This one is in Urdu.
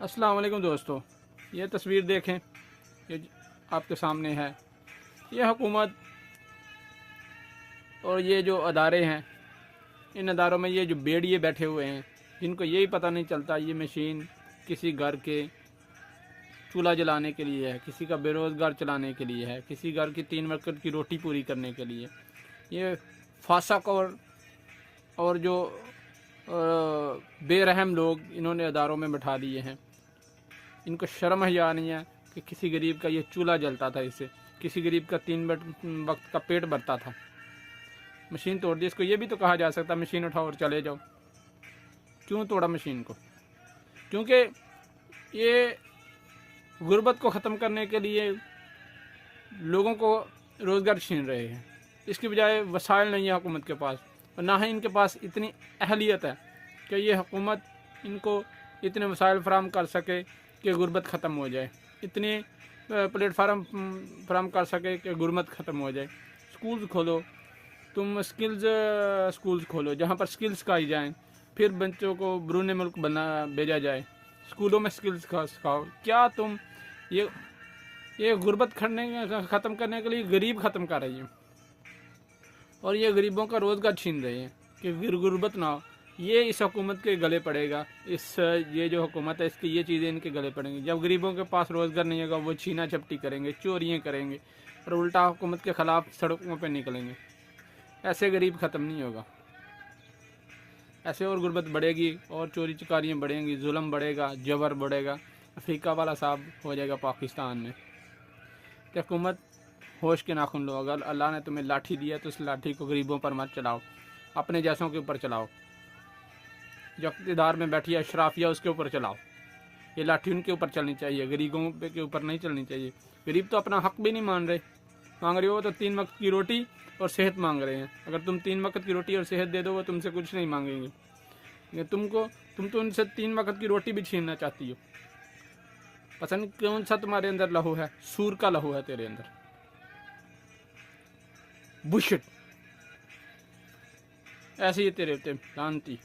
السلام علیکم دوستو، یہ تصویر دیکھیں، یہ آپ کے سامنے ہے۔ یہ حکومت اور یہ جو ادارے ہیں، ان اداروں میں یہ جو بیڑیے بیٹھے ہوئے ہیں، جن کو یہی پتہ نہیں چلتا یہ مشین کسی گھر کے چولہا جلانے کے لیے ہے، کسی کا بے روزگار چلانے کے لیے ہے، کسی گھر کی تین وقت کی روٹی پوری کرنے کے لیے۔ یہ فاسق اور اور جو بے رحم لوگ انہوں نے اداروں میں بٹھا دیے ہیں۔ ان کو شرم حیا نہیں ہے کہ کسی غریب کا یہ چولہا جلتا تھا اسے، کسی غریب کا تین بٹ- وقت کا پیٹ بھرتا تھا۔ مشین توڑ دی، اس کو یہ بھی تو کہا جا سکتا، مشین اٹھاؤ اور چلے جاؤ۔ کیوں توڑا مشین کو؟ کیونکہ یہ غربت کو ختم کرنے کے لیے لوگوں کو روزگار چھین رہے ہیں۔ اس کی بجائے وسائل نہیں ہے حکومت کے پاس، اور نہ ہی ان کے پاس اتنی اہلیت ہے کہ یہ حکومت ان کو اتنے وسائل فراہم کر سکے کہ غربت ختم ہو جائے۔ اتنے پلیٹ فارم فراہم کر سکے کہ غربت ختم ہو جائے۔ سکولز کھولو۔ تم اسکلز اسکولز کھولو۔ جہاں پر اسکلز سکھائی جائیں، پھر بچوں کو برون ملک بنا، بھیجا جائے۔ اسکولوں میں اسکلز سکھاؤ۔ کیا تم یہ یہ غربت کھڑنے ختم کرنے کے لیے غریب ختم کر رہی ہیں؟ اور یہ غریبوں کا روزگار چھین رہے ہیں کہ غربت نہ ہو۔ یہ اس حکومت کے گلے پڑے گا۔ اس، یہ جو حکومت ہے، اس کی یہ چیزیں ان کے گلے پڑیں گی۔ جب غریبوں کے پاس روزگار نہیں ہوگا، وہ چھینا چپٹی کریں گے، چوریاں کریں گے اور الٹا حکومت کے خلاف سڑکوں پہ نکلیں گے۔ ایسے غریب ختم نہیں ہوگا۔ ایسے اور غربت بڑھے گی اور چوری چکاریاں بڑھیں گی، ظلم بڑھے گا، جبر بڑھے گا، افریقہ والا صاحب ہو جائے گا پاکستان میں۔ کہ حکومت ہوش کے ناخن لو، اگر اللہ نے تمہیں لاٹھی دیا تو اس لاٹھی کو غریبوں پر مت چلاؤ، اپنے جیسوں کے اوپر چلاؤ۔ جو اقتدار میں بیٹھی ہے، اشرافیہ اس کے اوپر چلاؤ۔ یہ لاٹھی ان کے اوپر چلنی چاہیے، غریبوں کے اوپر نہیں چلنی چاہیے۔ غریب تو اپنا حق بھی نہیں مان رہے۔ مانگ رہے ہو تو تین وقت کی روٹی اور صحت مانگ رہے ہیں۔ اگر تم تین وقت کی روٹی اور صحت دے دو، وہ تم سے کچھ نہیں مانگیں گے۔ تم کو، تم تو ان سے تین وقت کی روٹی بھی چھیننا چاہتی ہو۔ پسند کون سا تمہارے اندر لہو ہے؟ سور کا لہو ہے تیرے اندر۔ بشٹ۔ ایسے ہی تیرے ہوتے لانتی۔